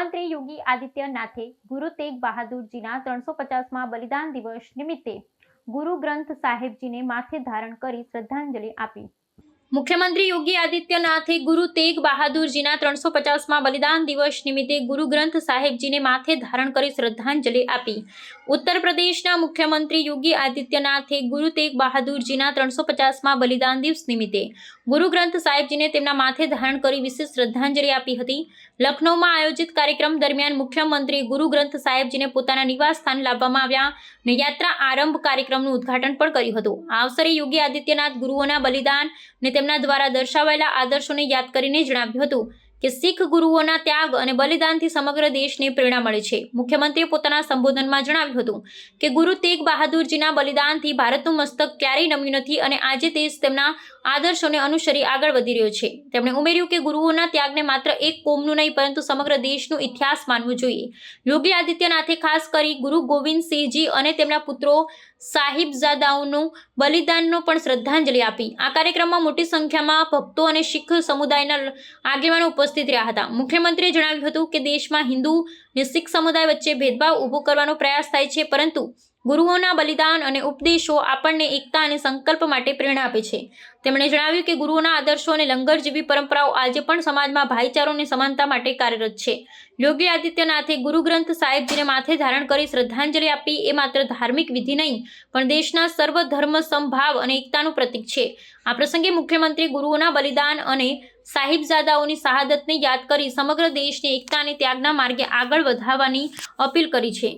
મુખ્યમંત્રી યોગી આદિત્યનાથે ગુરુ તેગ બહાદુરજીના ત્રણસો પચાસમાં બલિદાન દિવસ નિમિત્તે ગુરુ ગ્રંથ સાહેબજીને માથે ધારણ કરી શ્રદ્ધાંજલિ આપી. મુખ્યમંત્રી યોગી આદિત્યનાથે ગુરુ તેગ બહાદુરજીના ત્રણસો પચાસમાં બલિદાન દિવસ નિમિત્તે ગુરુ ગ્રંથ સાહેબજીને માથે ધારણ કરી શ્રદ્ધાંજલિ આપી. ઉત્તર પ્રદેશના મુખ્યમંત્રી યોગી આદિત્યનાથે ગુરુ તેગ બહાદુરજીના ત્રણસો પચાસમાં બલિદાન દિવસ નિમિત્તે ગુરુ ગ્રંથ સાહેબજીને તેમના માથે ધારણ કરી વિશેષ શ્રદ્ધાંજલિ આપી હતી. લખનૌમાં આયોજિત કાર્યક્રમ દરમિયાન મુખ્યમંત્રી ગુરુ ગ્રંથ સાહેબજીને પોતાના નિવાસ સ્થાન લાવવામાં આવ્યા. અને યાત્રા આરંભ કાર્યક્રમનું ઉદ્ઘાટન પણ કર્યું હતું. આ અવસરે યોગી આદિત્યનાથ ગુરુઓના બલિદાન અને તેમના દ્વારા દર્શાવાયેલા આદર્શોને યાદ કરીને જણાવ્યું હતું. કે શીખ ગુરુઓના ત્યાગ અને બલિદાનથી સમગ્ર દેશને પ્રેરણા મળે છે. મુખ્યમંત્રીએ પોતાના સંબોધનમાં જણાવ્યું હતું કે ગુરુ તેગ બહાદુરજીના બલિદાનથી ભારતનું મસ્તક ક્યારેય નમ્યું નથી અને આજે દેશ તેમના આદર્શોને અનુસરી આગળ વધી રહ્યો છે. તેમણે ઉમેર્યું કે ગુરુઓના ત્યાગને માત્ર એક કોમનું નહીં, પરંતુ સમગ્ર દેશનું ઇતિહાસ માનવું જોઈએ. યોગી આદિત્યનાથે ખાસ કરી ગુરુ ગોવિંદસિંહજી અને તેમના પુત્રો સાહિબજાદાઓનું બલિદાનનો પણ શ્રદ્ધાંજલિ આપી. આ કાર્યક્રમમાં મોટી સંખ્યામાં ભક્તો અને શીખ સમુદાયના આગેવાનો ઉપસ્થિત રહ્યા હતા. મુખ્યમંત્રીએ જણાવ્યું હતું કે દેશમાં હિન્દુ અને શીખ સમુદાય વચ્ચે ભેદભાવ ઊભો કરવાનો પ્રયાસ થાય છે, પરંતુ ગુરુઓના બલિદાન અને ઉપદેશો આપણને એકતા અને સંકલ્પ માટે પ્રેરણા આપે છે. તેમણે જણાવ્યું કે ગુરુઓના આદર્શો અને લંગર જેવી પરંપરાઓ આજે પણ સમાજમાં ભાઈચારો અને સમાનતા માટે કાર્યરત છે. યોગી આદિત્યનાથે ગુરુ ગ્રંથ સાહેબજીને માથે ધારણ કરી શ્રદ્ધાંજલિ આપી, એ માત્ર ધાર્મિક વિધિ નહીં, પણ દેશના સર્વ ધર્મ સમભાવ અને એકતાનું પ્રતીક છે. આ પ્રસંગે મુખ્યમંત્રી ગુરુઓના બલિદાન અને સાહિબજાદાઓની શહાદતને યાદ કરી સમગ્ર દેશને એકતા અને ત્યાગના માર્ગે આગળ વધારવાની અપીલ કરી છે.